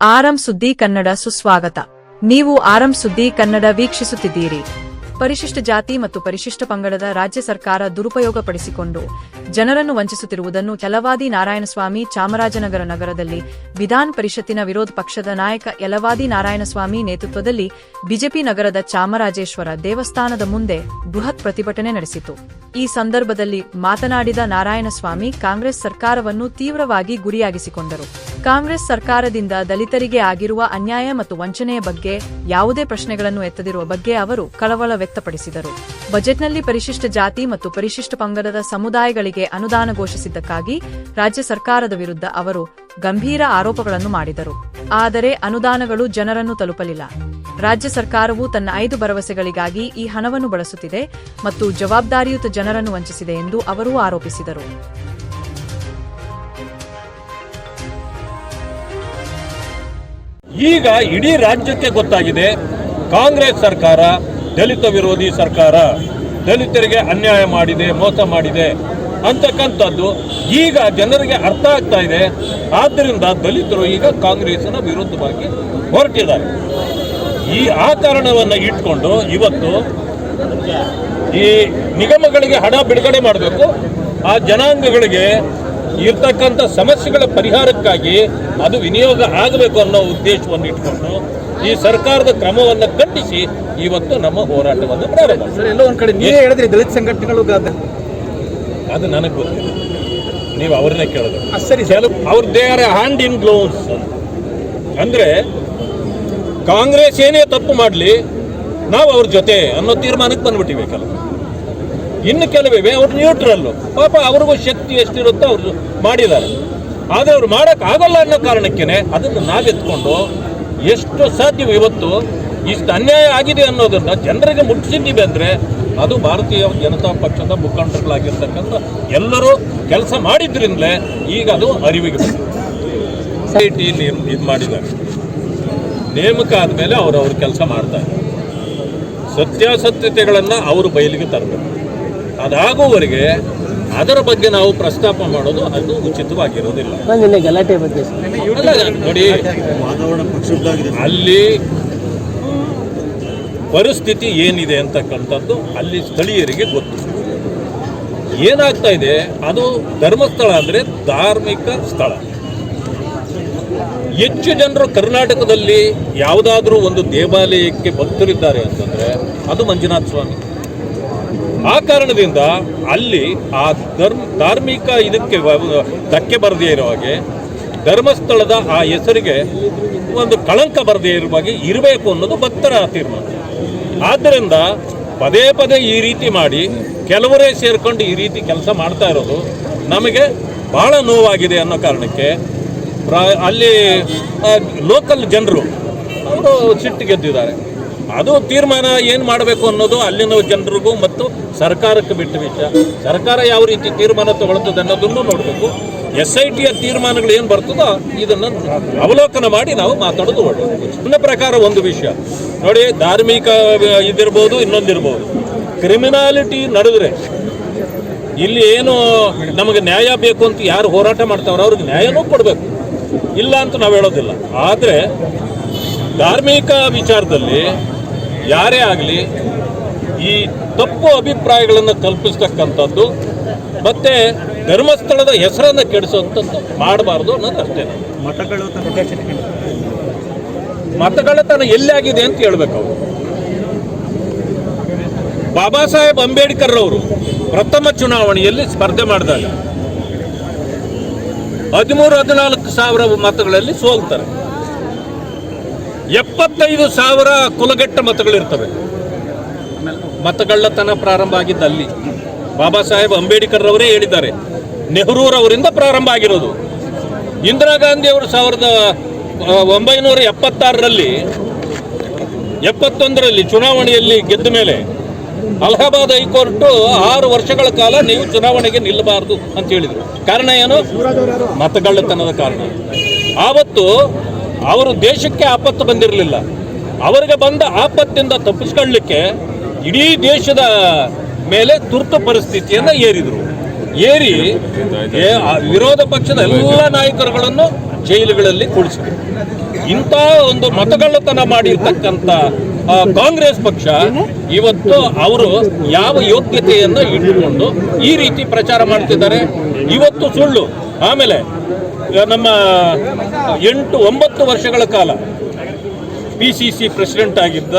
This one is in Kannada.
ಆರಂ ಸುದ್ದಿ ಕನ್ನಡ ಸುಸ್ವಾಗತ. ನೀವು ಆರಂ ಸುದ್ದಿ ಕನ್ನಡ ವೀಕ್ಷಿಸುತ್ತಿದ್ದೀರಿ. ಪರಿಶಿಷ್ಟ ಜಾತಿ ಮತ್ತು ಪರಿಶಿಷ್ಟ ಪಂಗಡದ ರಾಜ್ಯ ಸರ್ಕಾರ ದುರುಪಯೋಗಪಡಿಸಿಕೊಂಡು ಜನರನ್ನು ವಂಚಿಸುತ್ತಿರುವುದನ್ನು ಯಲವಾದಿ ನಾರಾಯಣಸ್ವಾಮಿ ಚಾಮರಾಜನಗರ ನಗರದಲ್ಲಿ ವಿಧಾನ ಪರಿಷತ್ತಿನ ವಿರೋಧ ಪಕ್ಷದ ನಾಯಕ ಯಲವಾದಿ ನಾರಾಯಣಸ್ವಾಮಿ ನೇತೃತ್ವದಲ್ಲಿ ಬಿಜೆಪಿ ನಗರದ ಚಾಮರಾಜೇಶ್ವರ ದೇವಸ್ಥಾನದ ಮುಂದೆ ಬೃಹತ್ ಪ್ರತಿಭಟನೆ ನಡೆಸಿತು. ಈ ಸಂದರ್ಭದಲ್ಲಿ ಮಾತನಾಡಿದ ನಾರಾಯಣಸ್ವಾಮಿ ಕಾಂಗ್ರೆಸ್ ಸರ್ಕಾರವನ್ನು ತೀವ್ರವಾಗಿ ಗುರಿಯಾಗಿಸಿಕೊಂಡರು. ಕಾಂಗ್ರೆಸ್ ಸರ್ಕಾರದಿಂದ ದಲಿತರಿಗೆ ಆಗಿರುವ ಅನ್ಯಾಯ ಮತ್ತು ವಂಚನೆಯ ಬಗ್ಗೆ ಯಾವುದೇ ಪ್ರಶ್ನೆಗಳನ್ನು ಎತ್ತದಿರುವ ಬಗ್ಗೆ ಅವರು ಕಳವಳ ವ್ಯಕ್ತಪಡಿಸಿದರು. ಬಜೆಟ್ನಲ್ಲಿ ಪರಿಶಿಷ್ಟ ಜಾತಿ ಮತ್ತು ಪರಿಶಿಷ್ಟ ಪಂಗಡದ ಸಮುದಾಯಗಳಿಗೆ ಅನುದಾನ ಘೋಷಿಸಿದ್ದಕ್ಕಾಗಿ ರಾಜ್ಯ ಸರ್ಕಾರದ ವಿರುದ್ಧ ಅವರು ಗಂಭೀರ ಆರೋಪಗಳನ್ನು ಮಾಡಿದರು. ಆದರೆ ಅನುದಾನಗಳು ಜನರನ್ನು ತಲುಪಲಿಲ್ಲ. ರಾಜ್ಯ ಸರ್ಕಾರವು ತನ್ನ ಐದು ಭರವಸೆಗಳಿಗಾಗಿ ಈ ಹಣವನ್ನು ಬಳಸುತ್ತಿದೆ ಮತ್ತು ಜವಾಬ್ದಾರಿಯುತ ಜನರನ್ನು ವಂಚಿಸಿದೆ ಎಂದು ಅವರು ಆರೋಪಿಸಿದರು. ಈಗ ಇಡೀ ರಾಜ್ಯಕ್ಕೆ ಗೊತ್ತಾಗಿದೆ, ಕಾಂಗ್ರೆಸ್ ಸರ್ಕಾರ, ದಲಿತ ವಿರೋಧಿ ಸರ್ಕಾರ, ದಲಿತರಿಗೆ ಅನ್ಯಾಯ ಮಾಡಿದೆ, ಮೋಸ ಮಾಡಿದೆ. ಅಂತಕ್ಕಂಥದ್ದು. ಈಗ ಜನರಿಗೆ ಅರ್ಥ ಆಗ್ತಾ ಇದೆ. ಆದ್ದರಿಂದ ದಲಿತರು ಈಗ ಕಾಂಗ್ರೆಸ್ನ ವಿರುದ್ಧವಾಗಿ ಹೊರಟಿದ್ದಾರೆ. ಈ ಆ ಕಾರಣವನ್ನು ಇಟ್ಕೊಂಡು ಇವತ್ತು ಈ ನಿಗಮಗಳಿಗೆ ಹಣ ಬಿಡುಗಡೆ ಮಾಡಬೇಕು. ಆ ಜನಾಂಗಗಳಿಗೆ ಇರ್ತಕ್ಕಂಥ ಸಮಸ್ಯೆಗಳ ಪರಿಹಾರಕ್ಕಾಗಿ ಅದು ವಿನಿಯೋಗ ಆಗಬೇಕು ಅನ್ನೋ ಉದ್ದೇಶವನ್ನು ಇಟ್ಕೊಂಡು ಈ ಸರ್ಕಾರದ ಕ್ರಮವನ್ನು ಖಂಡಿಸಿ ಇವತ್ತು ನಮ್ಮ ಹೋರಾಟವನ್ನು ಪ್ರಾರಂಭ ಎಲ್ಲೋ ಒಂದು ಕಡೆ ನೀವೇ ಹೇಳಿದ್ರಿ ದಲಿತ ಸಂಘಟನೆಗಳು ಅದು ನನಗೆ ಗೊತ್ತಿಲ್ಲ. ನೀವು ಅವ್ರನ್ನೇ ಕೇಳೋದು. ಸರಿ ಕೆಲವು ಅವ್ರ they are hand in gloves ಅಂದರೆ ಕಾಂಗ್ರೆಸ್ ಏನೇ ತಪ್ಪು ಮಾಡಲಿ ನಾವು ಅವ್ರ ಜೊತೆ ಅನ್ನೋ ತೀರ್ಮಾನಕ್ಕೆ ಬಂದ್ಬಿಟ್ಟಿವೆ ಕೆಲವು. ಇನ್ನು ಕೆಲವಿವೆ ಅವ್ರು ನ್ಯೂಟ್ರಲ್ಲು ಪಾಪ ಅವ್ರಿಗೂ ಶಕ್ತಿ ಎಷ್ಟಿರುತ್ತೋ ಅವ್ರು ಮಾಡಿದ್ದಾರೆ. ಆದರೆ ಅವ್ರು ಮಾಡೋಕ್ಕಾಗಲ್ಲ ಅನ್ನೋ ಕಾರಣಕ್ಕೇನೆ ಅದನ್ನು ನಾವೆತ್ಕೊಂಡು ಎಷ್ಟು ಸಾಧ್ಯವೋ ಇವತ್ತು ಇಷ್ಟು ಅನ್ಯಾಯ ಆಗಿದೆ ಅನ್ನೋದನ್ನು ಜನರಿಗೆ ಮುಟ್ಟಿಸಿದ್ದೀವಿ ಅಂದ್ರೆ ಅದು ಭಾರತೀಯ ಜನತಾ ಪಕ್ಷದ ಮುಖಂಡರುಗಳಾಗಿರ್ತಕ್ಕಂಥ ಎಲ್ಲರೂ ಕೆಲಸ ಮಾಡಿದ್ರಿಂದಲೇ ಈಗ ಅದು ಅರಿವಿಗೆ ಬಂದಿದೆ. ಇದು ಮಾಡಿದ್ದಾರೆ. ನೇಮಕ ಆದಮೇಲೆ ಅವರು ಅವ್ರ ಕೆಲಸ ಮಾಡ್ತಾರೆ ಸತ್ಯಾಸತ್ಯತೆಗಳನ್ನು ಅವರು ಬಯಲಿಗೆ ತರಬೇಕು. ಅದಾಗುವವರೆಗೆ ಅದರ ಬಗ್ಗೆ ನಾವು ಪ್ರಸ್ತಾಪ ಮಾಡೋದು ಅದು ಉಚಿತವಾಗಿರೋದಿಲ್ಲ. ಗಲಾಟೆ ಬಗ್ಗೆ ನೋಡಿ ಅಲ್ಲಿ ಪರಿಸ್ಥಿತಿ ಏನಿದೆ ಅಂತಕ್ಕಂಥದ್ದು ಅಲ್ಲಿ ಸ್ಥಳೀಯರಿಗೆ ಗೊತ್ತು. ಏನಾಗ್ತಾ ಇದೆ? ಅದು ಧರ್ಮಸ್ಥಳ ಅಂದರೆ ಧಾರ್ಮಿಕ ಸ್ಥಳ. ಹೆಚ್ಚು ಜನರು ಕರ್ನಾಟಕದಲ್ಲಿ ಯಾವುದಾದ್ರೂ ಒಂದು ದೇವಾಲಯಕ್ಕೆ ಭಕ್ತರಿದ್ದಾರೆ ಅಂತಂದರೆ ಅದು ಮಂಜುನಾಥ ಸ್ವಾಮಿ. ಆ ಕಾರಣದಿಂದ ಅಲ್ಲಿ ಆ ಧರ್ಮ, ಧಾರ್ಮಿಕ ಇದಕ್ಕೆ ಧಕ್ಕೆ ಬರದೇ ಇರೋ ಹಾಗೆ ಧರ್ಮಸ್ಥಳದ ಆ ಹೆಸರಿಗೆ ಒಂದು ಕಳಂಕ ಬರದೇ ಇರುವ ಹಾಗೆ ಇರಬೇಕು ಅನ್ನೋದು ಭಕ್ತರ ತೀರ್ಮಾನ. ಆದ್ದರಿಂದ ಪದೇ ಪದೇ ಈ ರೀತಿ ಮಾಡಿ ಕೆಲವರೇ ಸೇರಿಕೊಂಡು ಈ ರೀತಿ ಕೆಲಸ ಮಾಡ್ತಾ ಇರೋದು ನಮಗೆ ಭಾಳ ನೋವಾಗಿದೆ ಅನ್ನೋ ಕಾರಣಕ್ಕೆ ಅಲ್ಲಿ ಲೋಕಲ್ ಜನರು ಅವರು ಸಿಟ್ಟು ಗೆದ್ದಿದ್ದಾರೆ. ಅದು ತೀರ್ಮಾನ ಏನು ಮಾಡಬೇಕು ಅನ್ನೋದು ಅಲ್ಲಿನ ಜನರಿಗೂ ಮತ್ತು ಸರ್ಕಾರಕ್ಕೆ ಬಿಟ್ಟ ವಿಷಯ. ಸರ್ಕಾರ ಯಾವ ರೀತಿ ತೀರ್ಮಾನ ತಗೊಳ್ತದೆ ಅನ್ನೋದನ್ನು ನೋಡಬೇಕು. ಎಸ್ ಐ ಟಿಯ ತೀರ್ಮಾನಗಳು ಏನು ಬರ್ತದೋ ಇದನ್ನು ಅವಲೋಕನ ಮಾಡಿ ನಾವು ಮಾತಾಡೋದು ಒಳ್ಳೆಯದು ನನ್ನ ಪ್ರಕಾರ ಒಂದು ವಿಷಯ. ನೋಡಿ, ಧಾರ್ಮಿಕ ಇದಿರ್ಬೋದು, ಇನ್ನೊಂದಿರ್ಬೋದು. ಕ್ರಿಮಿನಾಲಿಟಿ ನಡೆದ್ರೆ ಇಲ್ಲಿ ಏನು ನಮಗೆ ನ್ಯಾಯ ಬೇಕು ಅಂತ ಯಾರು ಹೋರಾಟ ಮಾಡ್ತಾವ್ರೆ ಅವ್ರಿಗೆ ನ್ಯಾಯನೂ ಕೊಡಬೇಕು. ಇಲ್ಲ ಅಂತ ನಾವು ಹೇಳೋದಿಲ್ಲ. ಆದರೆ ಧಾರ್ಮಿಕ ವಿಚಾರದಲ್ಲಿ ಯಾರೇ ಆಗಲಿ ಈ ತಪ್ಪು ಅಭಿಪ್ರಾಯಗಳನ್ನು ಕಲ್ಪಿಸ್ತಕ್ಕಂಥದ್ದು ಮತ್ತೆ ಧರ್ಮಸ್ಥಳದ ಹೆಸರನ್ನು ಕೆಡಿಸುವಂಥದ್ದು ಮಾಡಬಾರ್ದು ಅನ್ನೋದು ಅಷ್ಟೇ. ಮತಗಳತನ ಎಲ್ಲಾಗಿದೆ ಅಂತ ಹೇಳ್ಬೇಕು ಅವರು. ಬಾಬಾ ಸಾಹೇಬ್ ಅಂಬೇಡ್ಕರ್ ಅವರು ಪ್ರಥಮ ಚುನಾವಣೆಯಲ್ಲಿ ಸ್ಪರ್ಧೆ ಮಾಡಿದಾಗ ಹದಿಮೂರು ಹದಿನಾಲ್ಕು ಸಾವಿರ ಮತಗಳಲ್ಲಿ ಸೋಲ್ತಾರೆ. ಎಪ್ಪತ್ತೈದು ಸಾವಿರ ಕುಲಗೆಟ್ಟ ಮತಗಳಿರ್ತವೆ. ಮತಗಳ್ಳತನ ಪ್ರಾರಂಭ ಆಗಿದ್ದಲ್ಲಿ ಬಾಬಾ ಸಾಹೇಬ್ ಅಂಬೇಡ್ಕರ್ ಅವರೇ ಹೇಳಿದ್ದಾರೆ ನೆಹರೂರವರಿಂದ ಪ್ರಾರಂಭ ಆಗಿರೋದು. ಇಂದಿರಾ ಗಾಂಧಿ ಅವರು ಸಾವಿರದ ಒಂಬೈನೂರ ಎಪ್ಪತ್ತಾರರಲ್ಲಿ, ಎಪ್ಪತ್ತೊಂದರಲ್ಲಿ ಚುನಾವಣೆಯಲ್ಲಿ ಗೆದ್ದ ಮೇಲೆ ಅಲಹಾಬಾದ್ ಹೈಕೋರ್ಟು ಆರು ವರ್ಷಗಳ ಕಾಲ ನೀವು ಚುನಾವಣೆಗೆ ನಿಲ್ಲಬಾರದು ಅಂತ ಹೇಳಿದರು. ಕಾರಣ ಏನು? ಮತಗಳ್ಳತನದ ಕಾರಣ. ಆವತ್ತು ಅವರು ದೇಶಕ್ಕೆ ಆಪತ್ತು ಬಂದಿರಲಿಲ್ಲ. ಅವರಿಗೆ ಬಂದ ಆಪತ್ತಿಂದ ತಪ್ಪಿಸ್ಕೊಳ್ಳಿಕ್ಕೆ ಇಡೀ ದೇಶದ ಮೇಲೆ ತುರ್ತು ಪರಿಸ್ಥಿತಿಯನ್ನು ಏರಿದರು. ಏರಿ ವಿರೋಧ ಪಕ್ಷದ ಎಲ್ಲ ನಾಯಕರುಗಳನ್ನು ಜೈಲುಗಳಲ್ಲಿ ಕುಳಿಸಿದರು ಇಂಥ ಒಂದು ಮತಗಳ್ಳತನ ಮಾಡಿರ್ತಕ್ಕಂಥ ಕಾಂಗ್ರೆಸ್ ಪಕ್ಷ ಇವತ್ತು ಅವರು ಯಾವ ಯೋಗ್ಯತೆಯನ್ನು ಇಟ್ಟುಕೊಂಡು ಈ ರೀತಿ ಪ್ರಚಾರ ಮಾಡ್ತಿದ್ದಾರೆ. ಇವತ್ತು ಸುಳ್ಳು. ಆಮೇಲೆ ನಮ್ಮ ಎಂಟು ಒಂಬತ್ತು ವರ್ಷಗಳ ಕಾಲ ಪಿ ಸಿ ಸಿ ಪ್ರೆಸಿಡೆಂಟ್ ಆಗಿದ್ದ